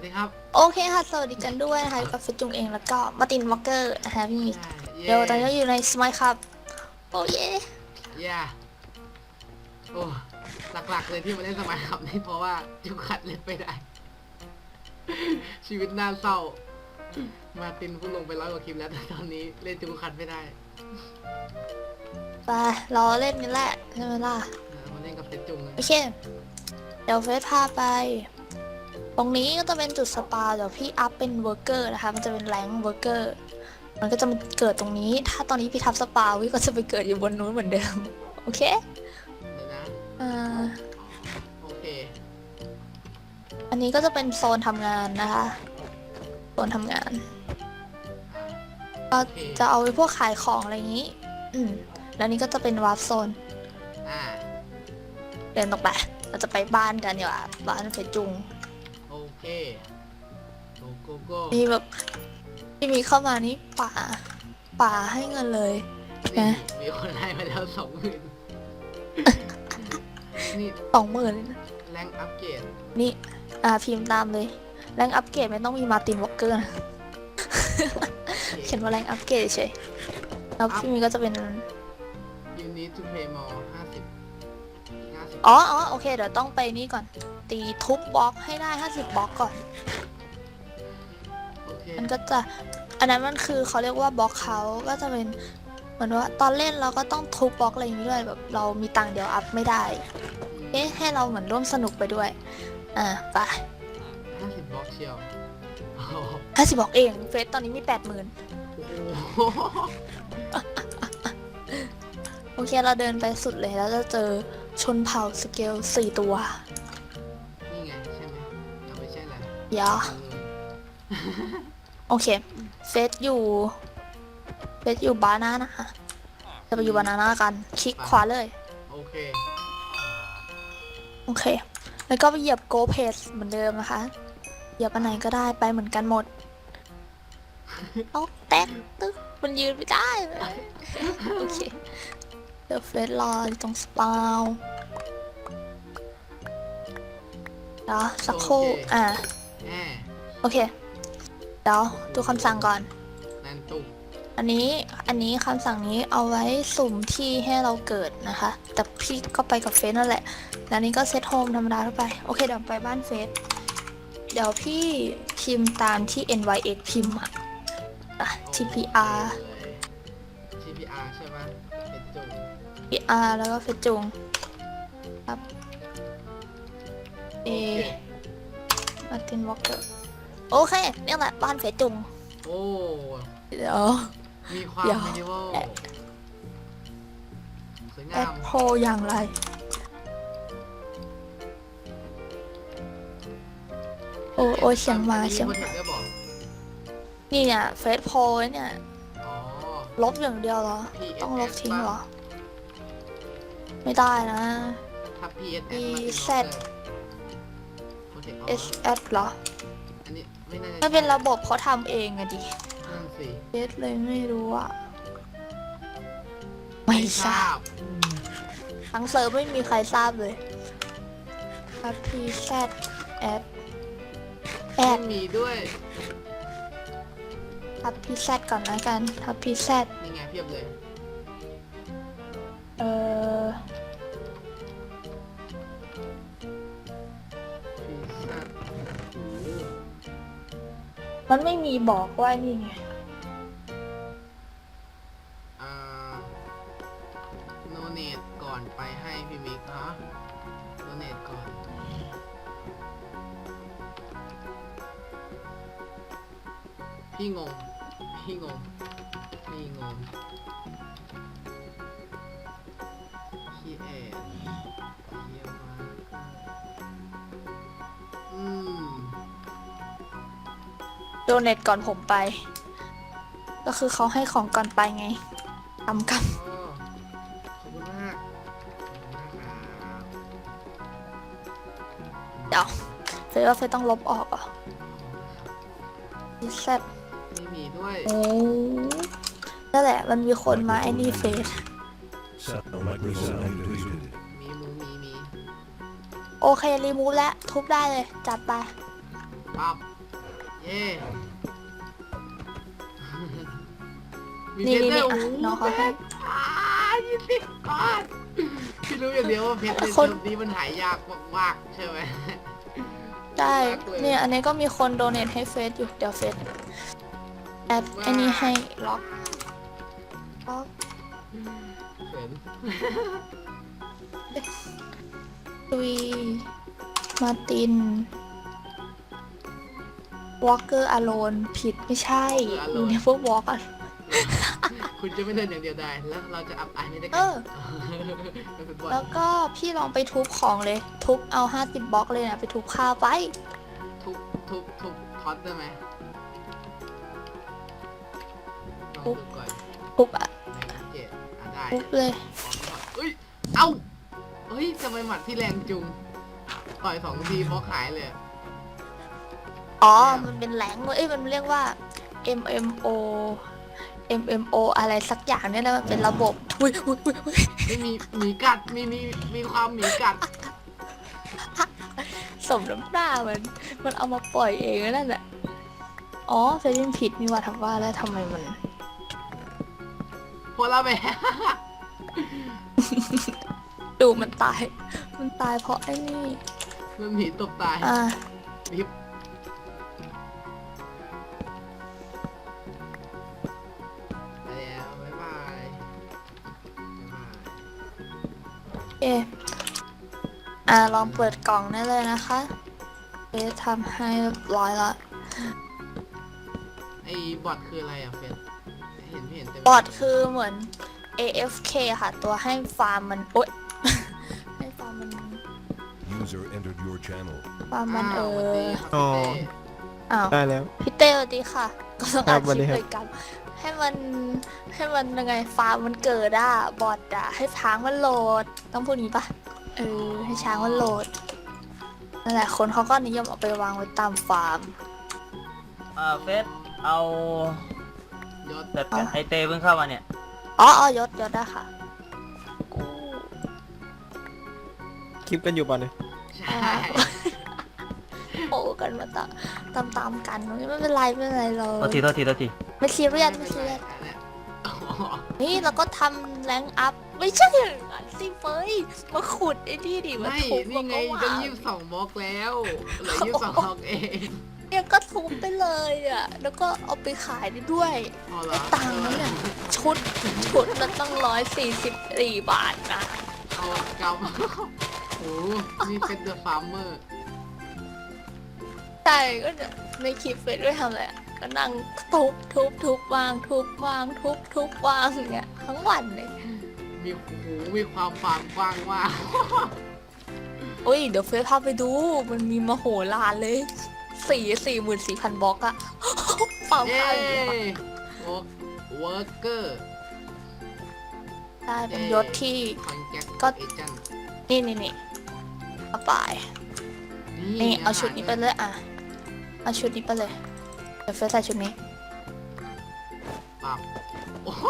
วัสดีครับโอเคค่ะ สวัสดีกันด้วยนะคะอยู่กับฟิจุงเองแล้วก็มาร์ตินวอลเกอร์นะคะพี่มิกเย้เดี๋ยวตอนนี้เราอยู่ในสมัยครับ โอ้เย่เย้โอ้หลักๆเลยที่มาเล่นสมัยครับนี่เพราะว่าจุกขัดเล่นไม่ได้ ชีวิตน่าเศร้า มาร์ตินเพิ่งลงไปร้อยกว่าคลิปแล้วแต่ตอนนี้เล่นจุกขัดไม่ได้ไปรอเล่นกันแหละใช่ไหมล่ะเออมาเล่นกับเฟซจุงเลยโอเค เดี๋ยวเฟสพาไปต รงนี้ก็จะเป็นจุดสปาเดี๋ยวพี่อัพเป็นเวอร์เกอร์นะคะ มันจะเป็นแรงเวอร์เกอร์มันก็จะมาเกิดตรงนี้ ถ้าตอนนี้พี่ทับสปาวิก็จะไปเกิดอยู่บนนู้นเหมือนเดิม โอเคเดี๋ยวนะอ่าโอเคอันนี้ก็จะเป็นโซนทำงานนะคะ โซนทำงานก็จะเอาไว้พวกขายของอะไรอย่างนี้ อืม แล้วนี่ก็จะเป็นวาร์ปโซน อ่าเดินตรงไป เราจะไปบ้านกันดีกว่าบ้านเฟซจุงโอ เคโกโกโก้มีแบบที่มีเข้ามานี่ป่าป่าให้เงินเลยนี่นะมีคนให้มาแล้วสองหมื่นนี่สองหมื่นแรงอัปเกรดนี่อ่าพิมพ์ตามเลย แรงอัปเกรดไม่ต้องมีมาร์ตินวอลเกอร์นะ เขียนว่าแรงอัปเกรดเฉยแล้วพี่มีก็จะเป็นยูนิทูเพย์มอลห้าสิบห้าสิบอ๋ออ๋อโอเค เดี๋ยวต้องไปนี่ก่อน ตีทุบบล็อกให้ได้ 50บล็อกก่อนโอเคมันก็จะ อันนั้นมันคือเขาเรียกว่าบล็อกเขาก็จะเป็นเหมือนว่าตอนเล่นเราก็ต้องทุบบล็อกอะไรอย่างนี้ด้วยแบบเรามีตังค์เดียวอัพไม่ได้ เอ๊ะให้เราเหมือนร่วมสนุกไปด้วย อ่าไปห้าสิบบล็อกเชียวโอ้โหห้าสิบบอกเองเฟซตอนนี้มีแปดหมื่นโอ้โหโอเคเราเดินไปสุดเลยแล้วจะเจอชนเผ่าสเกลสี่ตัว ยาโอเค เฟซอยู่ เฟซอยู่บานานะคะ จะไปอยู่บานานากัน คลิกขวาเลย โอเค โอเค แล้วก็ไปเหยียบ go page เหมือนเดิมนะคะ เหยียบอันไหนก็ได้ไปเหมือนกันหมดเอาแตกตึ๊กมันยืนไม่ได้เลยโอเค เดี๋ยวเฟซรออยู่ตรงสปาวเดี๋ยวสักครู่โอเค อ่าแหมโอเค เดี๋ยวดูคำสั่งก่อนแนนตุกอันนี้ อันนี้คำสั่งนี้เอาไว้สุ่มที่ให้เราเกิดนะคะ แต่พี่ก็ไปกับเฟซนั่นแหละ แล้วอันนี้ก็เซตโฮมธรรมดาทั่วไป โอเคเดี๋ยวไปบ้านเฟซ เดี๋ยวพี่พิมพ์ตามที่ NYX พิมพ์อะอะ TPR โอเคเลย TPR ใช่ไหมเป็นจุง PR แล้วก็เฟซจุงครับ เอ โอเค มาร์ตินวอลเกอร์โอเคเนี่ยแหละบ้านเฟซจุงโอ้ เดี๋ยว มีความเดี๋ยวมินิมอลแอด สวยแองาดมโพลอย่างไร โอ้โอ้เชียงมาอันนี้เชียงคนมา เห็นได้บอกนี่เนี่ยเฟซโพลเนี่ย อ๋อ ลบอย่างเดียวเหรอ PSS ต้องลบทิ้งเหรอ ไม่ได้นะ ถ้า PSS มัน PZ คนเห็น S S เหรอ อันนี้ไม่น่าจะไม่เป็นระบบเขาทำเองอะดิ นั่นสิเฟซเลยไม่รู้อะไม่ทราบทั้งเซิร์ฟไม่มีใครทราบเลยครับ P Z S แอไม่ด มีด้วย ทับ P Z ก่อนแล้วกันทับ P Z นี่ไงเพียบเลย เออ มันไม่มีบอกว่านี่ไง อ่าโนเนตก่อนไปให้พี่มิกฮะโนเนตก่อน พี่งง พี่งง พี่งงพี่เอ็ดเยี่ยมมากอืม ดเนทก่อนผมไป ก็คือเขาให้ของก่อนไปไงทำกันอ๋อขอบคุณมากขอบคุณมากครับเดี๋ยวเฟซว่าเฟซต้องลบออกเหรอะแซดไม่มีด้วยโอ้นั่นแหละมันมีคนมาไอ้นี่เฟซ Sound like resign tweeted. มีมูมีมีโอเค รีมูฟแล้วทุบได้เลย จัดไปปั๊บ เย้มีนี่เพชรนี่ด้วยอะโอ้โหน้องเขาให้ อ่ายี่สิบก้อนพี่รู้อย่างเดียวว่าเพชรในคนเทอมนี้มันหายากมากๆใช่ไหม ได้มากเลย เนี่ย อันนี้ก็มีคนโดเนทให้เฟซอยู่ เดี๋ยวเฟซแอดว้าไอ้นี่ให้ล็อกล็อกเขินตุยมาร์ติน วอลเกอร์อโลนผิดไม่ใช่อยู่ในพวกวอล์กอะคุณจะไม่เดินอย่างเดียวได้ แล้วเราจะอับอายไม่ได้กัเออ เป็นฟุตบอลแล้วก็พี่ลองไปทุบของเลย ทุบเอาห้าสิบบล็อกเลยนะไปทุบข้าวไป ทุบทุบทุบท็อตได้ไหมลองทุบ ดูก่อนทุบอะในเจ็ดอะได้ทุบเลยเอ้ย เอ้าเฮ้ยทำไมหมัดที่แรงจุง ต่อยสองทีเพราะขายเลยอะ อ๋อ มันเป็นแหลงเว้ยเอ้ยมันเรียกว่า MMO MMO อะไรสักอย่างเนี่ยนะมันเป็นระบบอุ้ยอุ้ยอุ้ยอุ้ยไม่มีหมีกัดมีมีมีความหมีกัดสมน้ำหน้ามัน มันเอามาปล่อยเองนั่นแหละอ๋อเฟรนผิดนี่ว่าทำว่าแล้วทำไมมันพอละแม่ดูมันตาย มันตายเพราะไอ้นี่ มันหมีตบตายอ่าริบไอ่าลองเปิดกล่องได้เลยนะคะเฟซทำให้เรียบร้อยละไอ้บอทคืออะไรอะเฟนเห็นไม่เห็นเต็มบอทคือเหมือน AFK ค่ะ ตัวให้ฟาร์มมันโอ๊ยให้ฟาร์มมัน User entered your channel. ฟาร์มมันเอาวสวัสอดีครับอ๋อพี่เต้อ้าว ได้แล้ว พี่เต้สวัสดีค่ะ ก็ต้องครัอาบสวัสชีดีพครับ เลยกัน ให้มันให้มันยังไงฟาร์มมันเกิดอะบอทอะให้ช้างมันโหลด ต้องพูดงี้ปะ เออ ให้ช้างมันโหลดนั่นแหละคนเขาก็นิยมเอาไปวางไว้ตามฟาร์มอ่าเฟสเอายศแต่เอาไอเตเพิ่งเข้ามาเนี่ยอ๋ออ๋อยศยศได้ค่ะกู้คลิปกันอยู่ป่ะเนี่ยใช่โอ้กันมาตามตามตามๆกันไม่เป็นไรไม่เป็นไรเราโทษทีโทษทีโทษที ไม่ซีเรียสไม่ซีเรียสอันเนี้ยอ๋อ นี่เราก็ทำแรงอัพ ไม่ใช่อย่างนั้นสิเฟยมาขุดไอ้นี่ดิมาไม่ทุบนี่ไงแล้วก็จะวางยี่สิบสองบล็อกแล้วเหลือยี่สิบสองบล็อกเองเนี่ยก็ทุบไปเลยอะ แล้วก็เอาไปขายได้ด้วยพอเหรอได้ตังค์แล้วเนี่ย ชุดชุดละตั้งร้อยสี่สิบสี่บาทนะเอากำโอ้โหนี่เป็นเดอะฟาร์มเมอร์ ใช่ก็เนี่ยในคลิปเฟซด้วยทำอะไรอะ ก็นั่งทุบทุบทุบวางทุบวางทุบทุบวางอย่างเงี้ยทั้งวันเลย มีโอ้โหมีความฟาร์มกว้างมากอุ้ย เดี๋ยวเฟซพาไปดู มันมีมโหฬารเลยสี่สี่หมื่นสี่พันบล็อกอะ ฟังเย้ข้าวอย่างเดียวอะวอร์เวิร์กเกอร์ได้เป็นยศที่ คอนแกคก็ เอเจนต์นี่นี่นี่เอาไปนี่เอาชุดนี้ไปเลยอะเอาชุดนี้ไปเลย เดี๋ยวเฟซใส่ชุดนี้ปั๊บโอ้โห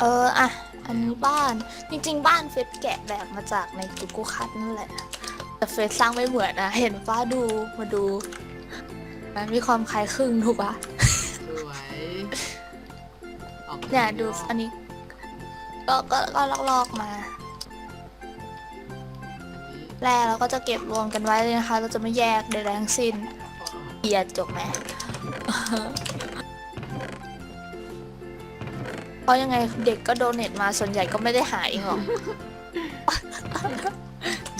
เอออะอันนี้บ้านจริง ๆ บ้านเฟซแกะแบบมาจากในกูกูคัทนั่นแหละ แต่เฟซสร้างไม่เหมือนนะเห็นฟ้าดูมาดู มันมีความคล้ายคลึงถูกปะสวยออกเนี่ยดูอันนี้ ก็ก็ก็ลอกๆมาอันนี้ แร่เราก็จะเก็บรวมกันไว้เลยนะคะ เราจะไม่แยกใดๆทั้งสิ้นเบียดจบไหมเพราะยังไงเด็กก็โดเนทมาส่วนใหญ่ก็ไม่ได้หาเองหรอก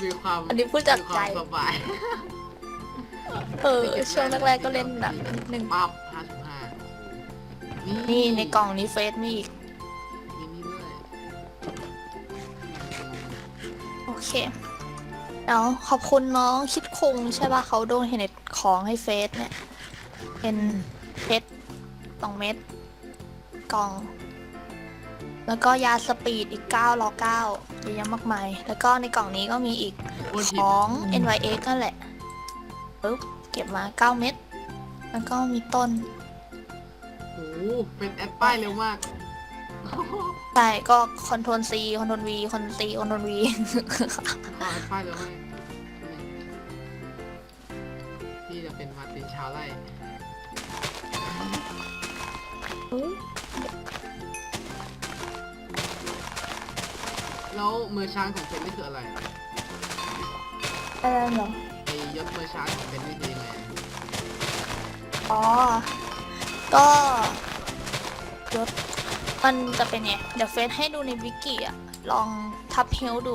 มีความอันนี้พูดจากมีควใจมสบายเออช่วงแรกๆก็เล่นหนักนิดนึงปั๊บห้าสิบห้านี่ในกล่องนี้เฟซมีอีกมีนี่ด้วยโอเค แล้วขอบคุณน้องคิดคงใช่ป่ะเขาโดนเห็นของให้เฟซเนี่ย เป็นเพชรสองเม็ดกล่อง แล้วก็ยาสปีดอีก9รอ9เยอะแยะมากมาย แล้วก็ในกล่องนี้ก็มีอีกโอ้ยของ NYX นั่นแหละปึ๊บเก็บมา 9 เม็ดแล้วก็มีต้นโอ้โหเป็นแอปป้ายเร็วมาก ใช่ก็คอนโทรล C คอนโทรล V คอนโทรล C คอนโทรล V ขอแอปป้ายเร็วมาก แล้วมือช้างของเป็นนี่คืออะไรอะไรเหรอ ไอยศมือช้างของเป็นนี่คือยังไงอ๋อ ก็ยศมันจะเป็นไงเดี๋ยวเฟซให้ดูในวิกิอะลองทับเฮลดู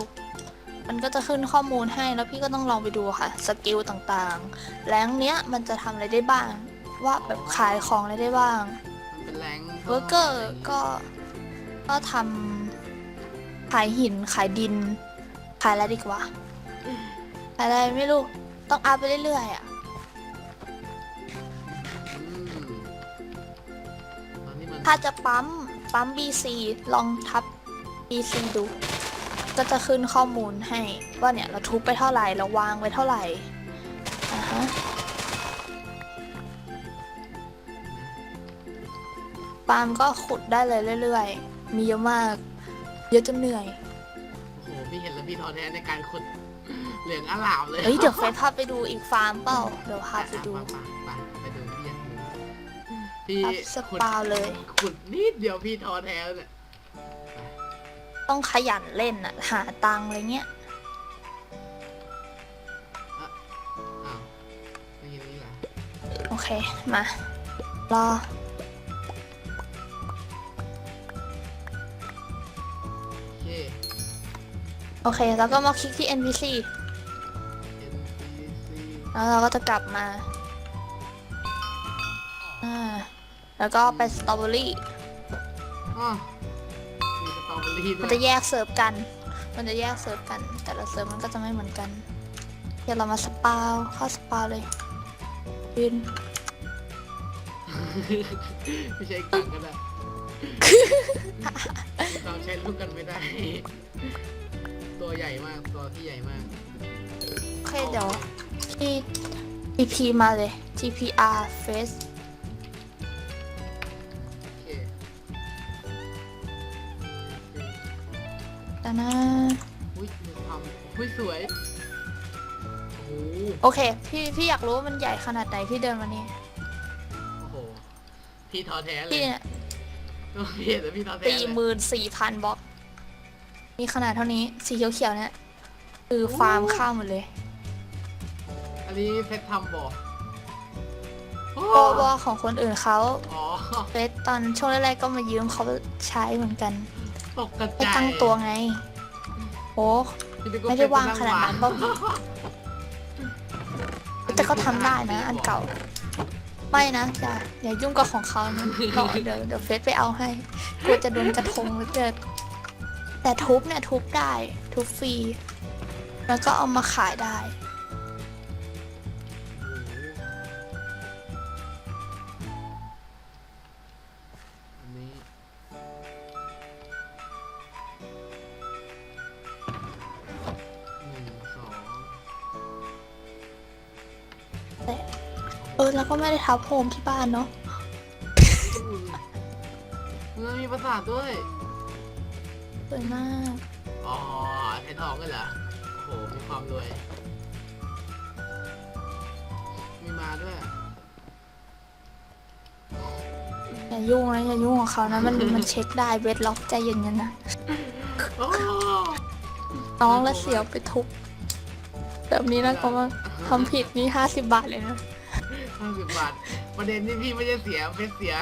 มันก็จะขึ้นข้อมูลให้แล้วพี่ก็ต้องลองไปดูค่ะ สกิลต่างๆ แรงเนี้ยมันจะทำอะไรได้บ้าง ว่าแบบขายของอะไรได้บ้าง มันเป็นแรงเวอร์เกอร์ก็ก็ทำ ขายหินขายดิน ขายอะไรดีกว่าขายอะไรไม่รู้ต้องอัพไปเรื่อยๆอะอืมตอนนี้มันถ้าจะปั๊มปั๊ม BC ลองทับ BC ดู ก็จะขึ้นข้อมูลให้ ว่าเนี่ยเราทุบไปเท่าไหร่เราวางไว้เท่าไหร่อ่าฮะปาล์มก็ขุดได้เลยเรื่อยๆ มีเยอะมาก เยอะจนเหนื่อยโอ้โหพี่เห็นแล้วพี่ท้อแท้ในการขุดเหลืองอลามเลยเฮ้ยเดี๋ยวเฟซพาไปดูอีกฟาร์มเปล่า เดี๋ยวพาไปดูไปไปไปดูพี่อยากดูพี่อัพสขุดปาเลย ขุดนิดเดียวพี่ท้อแท้แล้วเนี่ยต้องขยันเล่นอะ หาตังค์อะไรเงี้ย อ้าวไม่ยินนี่แหละโอเค มา รอโอ โอเค แล้วก็มาคลิกที่ NPC NPC แล้วเราก็จะกลับมา อ่า แล้วก็ไปสตรอเบอรี่ อ๋อมีสตรอเบอรี่ด้มัวนยจะแยกเซิร์ฟกัน มันจะแยกเซิร์ฟกัน แต่ละเซิร์ฟมันก็จะไม่เหมือนกัน เดี๋ยวเรามาสปาวเข้าสปาวเลยยืนไม่ใช่กังก็ได้เราใช้ลูกกันไม่ได้ ตัวใหญ่มากตัวที่ใหญ่มาก โอเคเดี๋ยวที่ TP มาเลย TPR face โอเคแต่นะ อุ้ยมีความอุ้ยสวยโอ้โหโอเค พี่พี่อยากรู้ว่ามันใหญ่ขนาดไหนพี่เดินมานี่โอ้โหพี่ท้อแท้เลยพี่เนี่ยตัวพี่เห็นแต่พี่ท้อแท้สี่เลย หมื่นสี่พันบล็อก มีขนาดเท่านี้สีเขียวๆเนี่ยคือฟาร์มข้าวหมดเลยอันนี้เพชรทำบ่โอ้โบวอของคนอื่นเขาอ๋อเฟสตอนช่วงแรกๆก็มายืมเขาใช้เหมือนกันตกกระไม่จายตั้งตัวไงโอ้พี่นึกไม่ได้เพชรวางขนาดนั้นเปล่าแต่เขาทำได้นะ อันเก่า ไม่นะอย่าอย่ายุ่งกับของเขานะรอเดี๋ยวเดี๋ยวเฟซไปเอาให้กลัวจะโดนกระทงหรือเกิด แต่ทุบเนี่ยทุบได้ ทุบฟรี แล้วก็เอามาขายได้ อันนี้หนึ่งสองเออ แล้วก็ไม่ได้ทับโฮมที่บ้านเนาะมันมีประสาทด้วย สวยมาก อ๋อไทยทองกันเหรอโอ้โหมีความรวย มีมาด้วย อย่ายุ่งนะอย่ายุ่งกับเขานะมัน มันเช็คได้เวทล็อกใจเย็นๆนะโอ้น้องแล้วเสียวไปทุบแบบนี้นะก็ว่าทำผิดนี่ห้าสิบบาทเลยนะ ห้าสิบบาทประเด็นที่พี่ไม่ได้เสียเพชรเสีย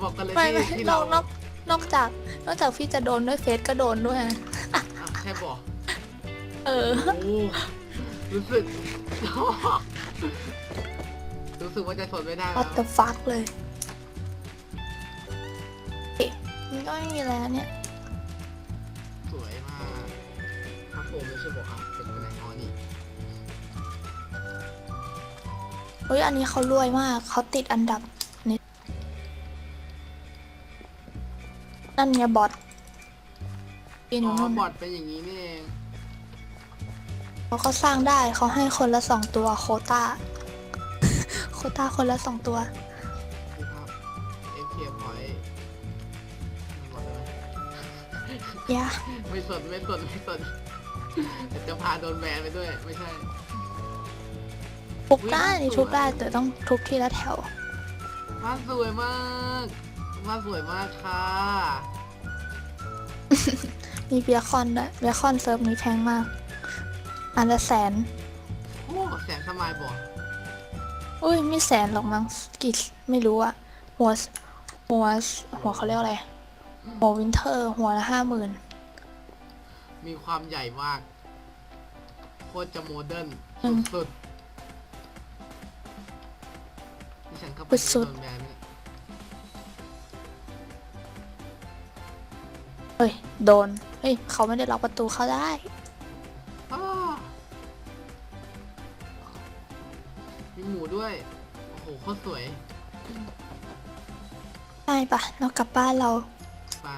บอกกันเลยไม่ที่ไม่ที่นเราอกนอก นอกจาก นอกจากพี่จะโดนด้วยเฟซก็โดนด้วยนะอะแค่บอกเออ โอ้รู้สึก รู้สึกว่าจะทนไม่ได้แล้ว what the fuck เลยเอ๊ะมันก็ไม่มีแล้วเนี่ย สวยมากครับผมไม่ใช่บอกอะเป็นไปไหนอ๋อนี่เฮ้ย อันนี้เขารวยมาก เขาติดอันดับ นี่นั่นไงบอทยืนออ๋ยู่อนู่นบอดเป็นอย่างนี้นี่เองเขาก็สร้างได้เขาให้คนละสองตัวโควต้า โควต้าคนละสองตัวนี่ครับ FK point บอกได้ไหมอย่าไม่สนไม่สนไม่สนเดี๋ยวจะพาโดนแบนไปด้วย ไม่ใช่ ทุบได้ทุบได้แต่ต้องทุบทีละแถว บ้านสวยมาก บ้านสวยมากค่ะ มีเบียร์คอนด้วยเบียร์คอนเซิร์ฟนี้แพงมาก อันละแสน โอ้แสนสมายบอกอุ้ยไม่แสนหรอกมั้งกี่ไม่รู้อะหัวหัวหัวเขาเรียกว่าอะไร หัววินเทอร์ หัวละห้าหมื่นมีความใหญ่มาก โคตรจะโมเดิร์นอืมสุดๆที่ฉันเข้าไปสุดในโซนแบรนด์นี่ เฮ้ย โดน เฮ้ย เขาไม่ได้ล็อกประตูเข้าได้ อ้ามีหมูด้วย โอ้โหโคตรสวยใช่ปะเรากลับบ้านเราปลา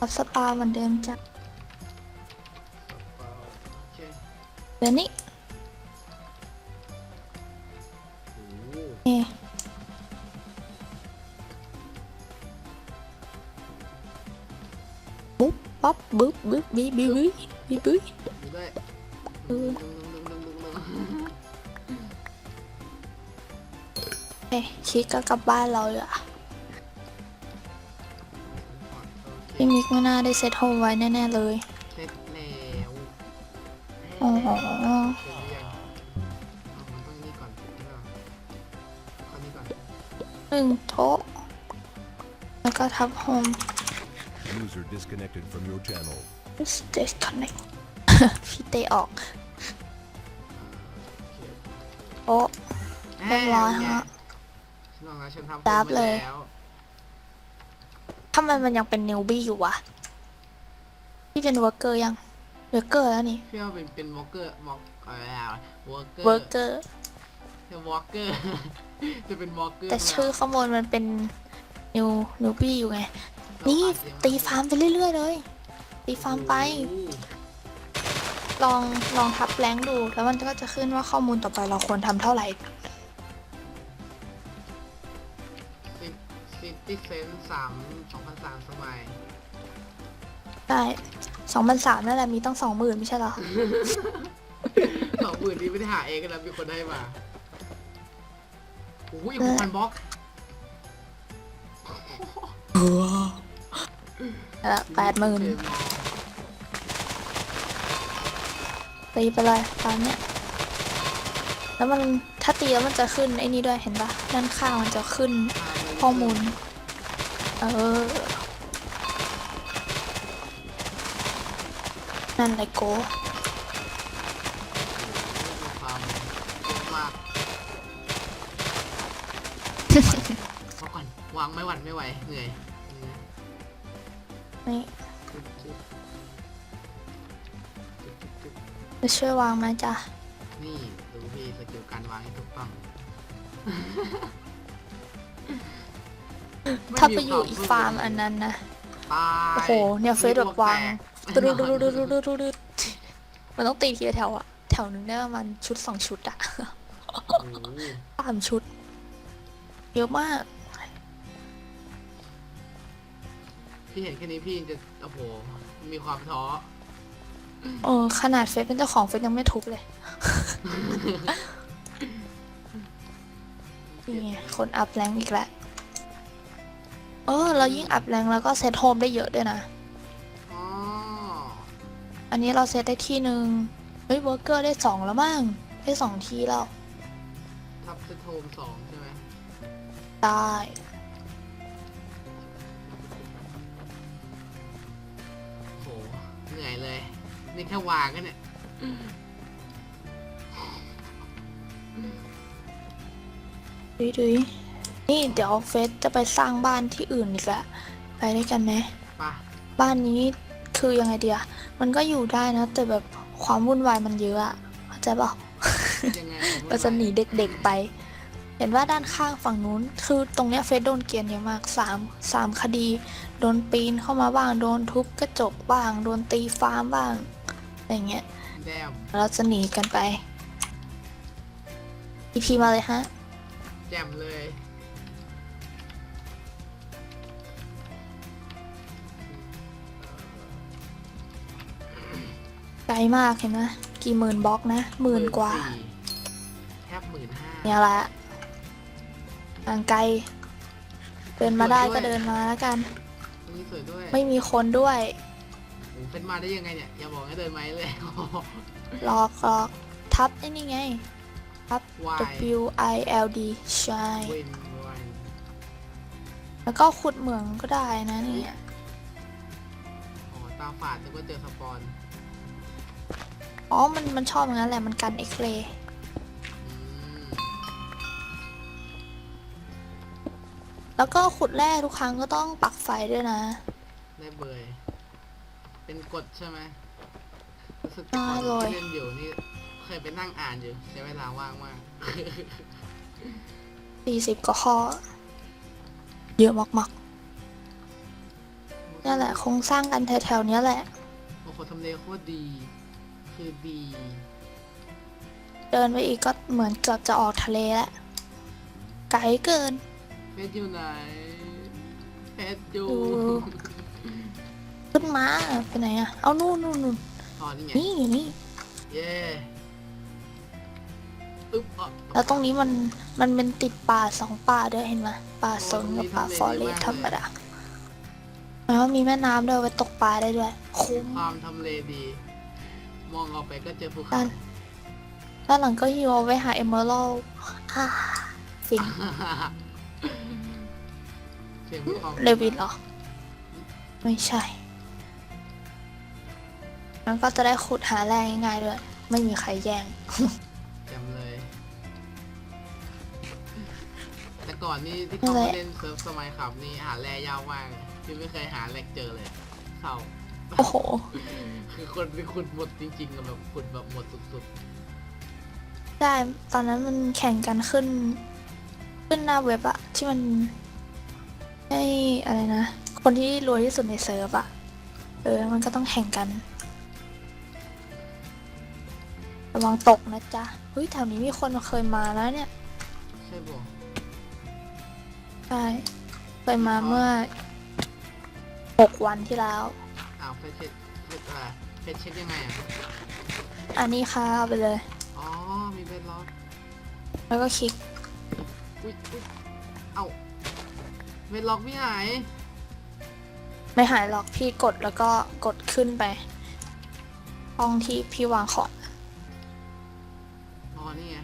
รับสปาเหมือนเดิมจ้ะโอเค เดี๋ยวนี้ บุ๊บป๊อบบุ๊บบุ๊บบีบีบีบีบีมีด้วยเออดึงดึงดึงดึงดึงดึงเอ้ยคิดก็กลับบ้านเราเลยอะพี่มิกไม่น่าได้เซตโฮมไว้แน่ๆเลยเสร็จแล้วอ๋อเสร็จหรือยังเอามันต้องนี่ก่อนใช่ป่ะข้อนี้ก่อน หนึ่งโต๊ะแล้วก็ทับโฮม User disconnected from your channel. disconnect พี่เตะออก โอเคโต๊ะแหเรียบร้อยฮะฉันลองแล้วฉันทำดับไปเลยแล้วทำไมมันยังเป็นนิวบี้อยู่วะ พี่เป็นเวอร์เกอร์ยัง เวอร์เกอร์แล้วนี่ พี่ว่าเป็นเป็นวอลเกอร์วอลอะไรอะวอลเกอร์เวอร์เกอร์ จะวอลเกอร์ จะเป็นวอลเกอร์แต่ชื่อข้างบนมันเป็นนิวนิวบี้อยู่ไง นี่เราอาจจะยังตีฟาร์มไปเรื่อย ๆ เลย ตีฟาร์มไปโอ้โหลองลองทับแรงดู แล้วมันก็จะขึ้นว่าข้อมูลต่อไปเราควรทำเท่าไหร่ซิซิตี้เซนสามสองพันสามสมัยได้สองพันสามนั่นแหละมีตั้งสองหมื่นไม่ใช่เหรอสองหมื่นนี้ไม่ได้หาเองกันนะมีคนให้มาโอ้ยหกพันบล็อก ล้วแปดหมื่นเกมตีไปเลยตอนเนี้ยแล้วมันถ้าตีแล้วมันจะขึ้นไอ้นี่ด้วยเห็นปะด้านข้างมันจะขึ้นข้อมูล เออ นั่นเลยโกความเยอะมากพอก่อนวางไม่หวั่นไม่ไหวเหนื่อยเห นี่จะช่วยวางไหมจ๊ะ นี่ดูพี่สกิลการวางให้ถูกต้องถ้าไปอยู่อีกฟาร์มอันนั้นนะ โอ้โห เนี่ยเฟซแบบวางตดูดูดูดูดูดูดูดูมันต้องตีทีละแถวอะแถวหนึ่งได้ประมาณชุดสองชุดอะสามชุด เยอะมาก พี่เห็นแค่นี้พี่จะโอ้โหมีความท้อเออขนาดเฟซเป็นเจ้าของเฟซยังไม่ทุบเลย นี่ไงคนอัพแรงอีกแล้วเออเรายิ่งอัพแรงแล้วก็เซตโฮมได้เยอะด้วยนะ อ๋ออันนี้เราเซตได้ที่หนึ่งเฮ้ยเวอร์เกอร์ได้สองแล้วมั้งได้สองทีแล้ว ทับเซตโฮมสองใช่ไหม ได้ นื่อยเลย นี่แค่วางกันเนี่ยดุยดุยนี่เดี๋ยวเฟซจะไปสร้างบ้านที่อื่นอีกอะไปด้วยกันไหม ไปะบ้านนี้คือยังไงเดียมันก็อยู่ได้นะ แต่แบบความวุ่นวายมันเยอะอะเข้าใจเปล่ายังไงเราจะหนีเด็กๆไป เห็นว่าด้านข้างฝั่งนู้น คือตรงเนี้ยเฟซโดนเกรียนเยอะมากสามสามคดี โดนปีนเข้ามาบ้าง โดนทุบกระจกบ้าง โดนตีฟาร์มบ้าง อะไรเงี้ย แดมเราจะหนีกันไป อีพีมาเลยฮะ แจมเลยไกลมากเห็นไหมกี่หมื่นบล็อกนะ หมื่นกว่า สี่แคบหมื่นห้า เนี่ยแหละ ทางไกล เดินมาได้ก็เดินมาแล้วกัน ตรงนี้สวยด้วยไม่มีคนด้วย โอ้เป็นมาได้ยังไงเนี่ย อย่าบอกให้เดินไหมาเลย หลอกหลอกทับไอ้นี่ไงทับวาย W I L D ใช่ เวนวายแล้วก็ขุดเหมืองก็ได้นะเนี่ย อ๋อตาฝาดนึกว่าเจอสปอน อ๋อ มันมันชอบอย่างนั้นแหละ มันกันเอ็กเรย์ แล้วก็ขุดแร่ทุกครั้งก็ต้องปักไฟด้วยนะ ได้เบย เป็นกฎใช่ไหมรู้สึกตอนอ่าเลย ที่เล่นอยู่นี่เคยไปนั่งอ่านอยู่ใช้เวลาว่างมาก40กว่าข้อ เยอะมากๆนี่แหละ คงสร้างกันแถวๆเนี้ยแหละ โอ้โหทำเลโคตรดี คือดีเดินไปอีกก็เหมือนเกือบจะออกทะเลแล้วไกลเกิน เพชรอยู่ไหน เพชรอยู่ดูขึ้นมาไปไหนอะเอานู่นนู่นนู่นอ๋อนี่ไง นี่อยู่นี่ เย้อึ๊บอะแล้วตรงนี้มันมันเป็นติดป่าสองป่าด้วยเห็นไหมป่าสนกับป่าฟอเรสธรรมดาหมายว่ามีแม่น้ำด้วยไว้ตกปลาได้ด้วยคุ้มความทำเลดี มองออกไปก็เจอภูเขาด้านด้านหลังก็ฮิวเอาไว้หาเอเมอรัลฮ่าฟิน เสียงภูเขาเลวินเหรอ ไม่ใช่มันก็จะได้ขุดหาแร่ง่ายๆด้วย ไม่มีใครแย่ง จำเลย แต่ก่อนนี่ที่เขามาเล่นเซิร์ฟสมัยขับนี่หาแร่ยาวมากพี่ไม่เคยหาแร่เจอเลยเศร้าโอ้โห คือคนที่ขุดหมดจริงๆอะแบบขุดแบบหมดสุดใช่ตอนนั้นมันแข่งกันขึ้น ขึ้นหน้าเว็บอะที่มันให้อะไรนะ คนที่รวยที่สุดในเซิร์ฟอะเออ มันก็ต้องแข่งกัน ระวังตกนะจ๊ะเฮ้ยแถวนี้มีคนเคยมาแล้วเนี่ยๆใช่ปะใช่เคยมาเมื่อหกวันที่แล้ว อ้าวเพชรเช็ดเพชรอะไรเพชรเช็ดยังไงอะ อันนี้ค่ะเอาไปเลย อ๋อ มีเพชรล็อกแล้วก็คลิก อุ้ยอุ้ยเอ้าเพชรล็อกพี่หายไม่หายหรอกพี่กดแล้วก็กดขึ้นไป ห้องที่พี่วางของอ๋อนี่ไง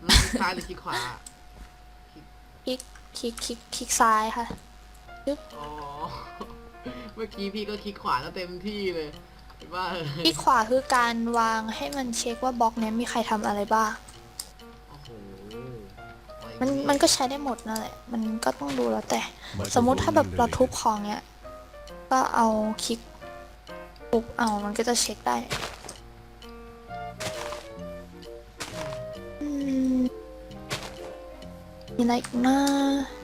มันคลิกซ้ายหรือคลิกขวาคลิกคลิกคลิกคลิกซ้ายค่ะ อ๋อเมื่อกี้พี่ก็คลิกขวาแล้วเต็มที่เลยว่าเออ คลิกขวาคือการวางให้มันเช็คว่าบล็อกเนี้ยมีใครทำอะไรบ้างโอ้โห มันมันก็ใช้ได้หมดนั่นแหละ มันก็ต้องดูแล้วแต่ Microphone สมมุติถ้าแบบเรา muted. ทุบของเนี้ย ก็เอาคลิกทุบเอามันก็จะเช็คได้อืมมีอะไรอีกนะ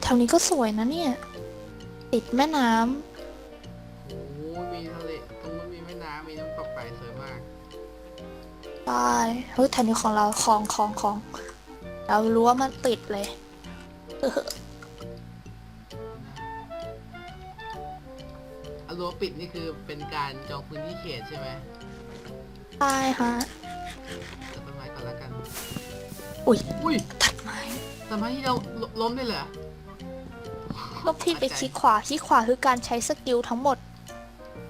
แถวนี้ก็สวยนะเนี่ย ติดแม่น้ำโอ้โหมีทะเลตรงนู้นมีแม่น้ำมีน้ำตกไก่สวยมากใช่เฮ้ยแถวนี้ของเราของของของ เรารู้ว่ามันติดเลยอารวปิดนี่คือเป็นการจองพื้นที่เขตใช่ไหมใช่ฮะตัดต้นไม้ก่อนแล้วกัน อุ้ยอุ้ยตัดไม้ต้นไม้ที่เราลล้มได้เหรอก็พี่ไปคลิกขวาคลิกขวาคือการใช้สกิลทั้งหมด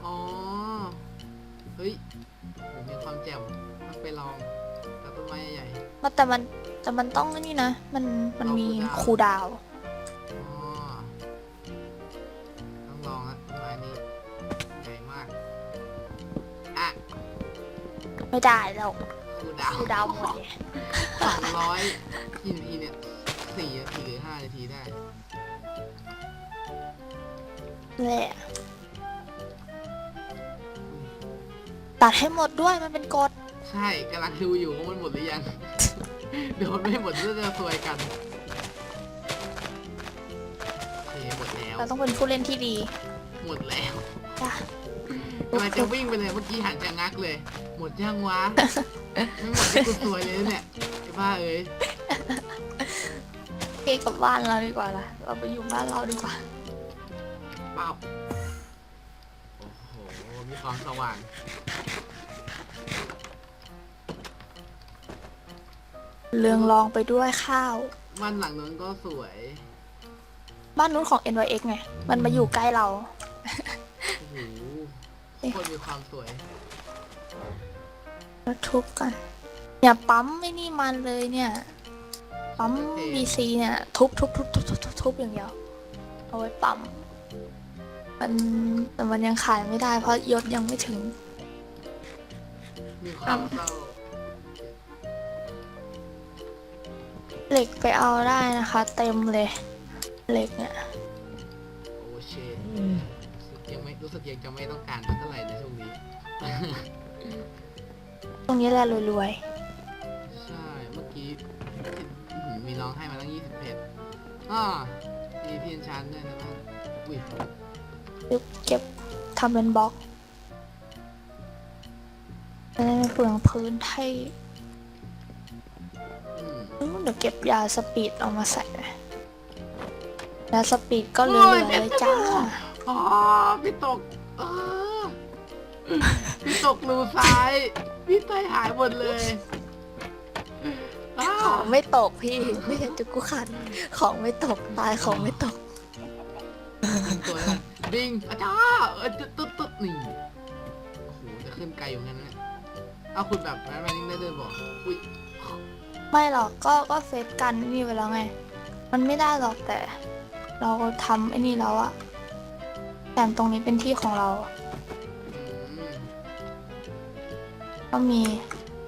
อ๋อ เฮ้ยผมมีความแจ่มต้องไปลองตัดต้นไม้ใหญ่มาแต่มัน แต่มันต้องนี่นะ มันมันมีเอาคูคูลลดาดาววๆอ๋อต้องลองละต้นไม้นี้ใหญ่มากอะไม่ได้แล้วคูลดาวคูลดาวหมดเลยสองร้อยกี่นาทีเนี่ยสี่นาทีหรือห้านาทีได้ แหละตัดให้หมดด้วยมันเป็นกฎใช่กำลังดูอยู่ว่ามันหมดหรือยัง เดี๋ยวมันไม่หมดก็จะซวยกันโอเคหมดแล้ว เราต้องเป็นผู้เล่นที่ดีหมดแล้วจ้ะกำลังจะวิ่งไปเลยเมื่อกี้หันจะงักเลย หมดยังวะ ไม่หมดที่กูซวยเลยเนี่ยไอ้บ้าเอ้ยเกกลับบ้านเราดีกว่าล่ะ เราไปอยู่บ้านเราดีกว่าปั๊บโอ้โห มีความสว่าง เรืองรองไปด้วยข้าว บ้านหลังนั้นก็สวย บ้านนู้นของ NYX ไง มันมาอยู่ใกล้เรา โอ้โหโคตรมีความสวย แล้วทุบกันเนี่ยปั๊มไม่นี่มันเลยเนี่ย ปั๊ม BC เนี่ย ทุบทุบทุบทุบทุบทุบทุบอย่างเดียว เอาไว้ปั๊ม มันแต่มันยังขายไม่ได้เพราะยศยังไม่ถึง มีความเศร้า เหล็กไปเอาได้นะคะ เต็มเลย เหล็กเนี่ยโอ้เชนรู้สึกยังไม่รู้สึกยังจะไม่ต้องการมันเท่าไหร่ในช่วงนี้ ตรงนี้แหละรวยใช่เมื่อกี้อื้อหือมีน้องให้มาตั้งยี่สิบเพชรอ่ามีพี่เอนชานด้วยนะบ้านอุ้ยๆยึบเก็บทำเป็นบล็อกจะได้ไม่เปลืองพื้นที่อืมอืม เดี๋ยวเก็บยาสปีดเอามาใส่เลยยาสปีดก็เหลือๆเลยจ้า อ๋อพี่ตกเออพี่ตกรูซ้าย พี่ไตหายหมดเลยอ้าของไม่ตกพี่ ไม่ใช่จุกกุขัน ของไม่ตกตายของไม่ตกยิงตัวนั้นบิงอาจารย์เออตึ๊ดตึ๊ดตึ๊ดนี่โอ้โหจะขึ้นไกลอยู่งั้นนะเอาคุณแบบแมนแมนนิ่งได้ด้วยบอกอุ้ย ไม่หรอกก็ก็เฟซกันนี่ไปแล้วไง มันไม่ได้หรอกแต่ เราทำไอ้นี่แล้วอะแต่ตรงนี้เป็นที่ของเรา ก็มี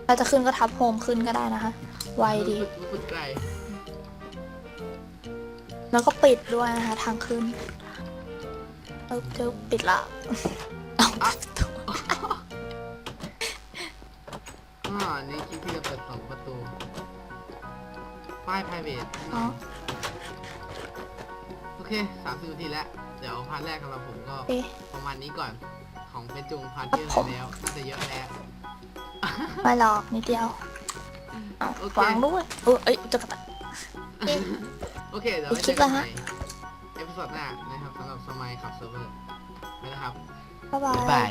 เราจะขึ้นก็ทับโฮมขึ้นก็ได้นะคะ ไวดี รู้สึกไกลแล้วก็ปิดด้วยนะคะ ทางขึ้นเออเจอปิดละ อาอ่านี่คลิปที่จะเปิดสองประตู ป้าย private อ๋อ โอเคสามสิบนาทีแล้ว เดี๋ยวพาร์ทแรกของเราผมก็ เอ๊ะ ประมาณนี้ก่อน ของเป็นจุงพาร์ทที่ครับผมแล้วน่าจะเยอะแล้วไม่หรอกนิดเดียวเอาโอเค วางด้วยเออเอ้ยจะกระตักเอ๊ะโอเค เดี๋ยวอีไว้กคลิเจอปกันละใหฮะม่เอพิโซดหน้านะครับสำหรับสมัยขับเซิร์ฟเวอร์ไปนะครับ บ๊ายบาบ๊ายยบาย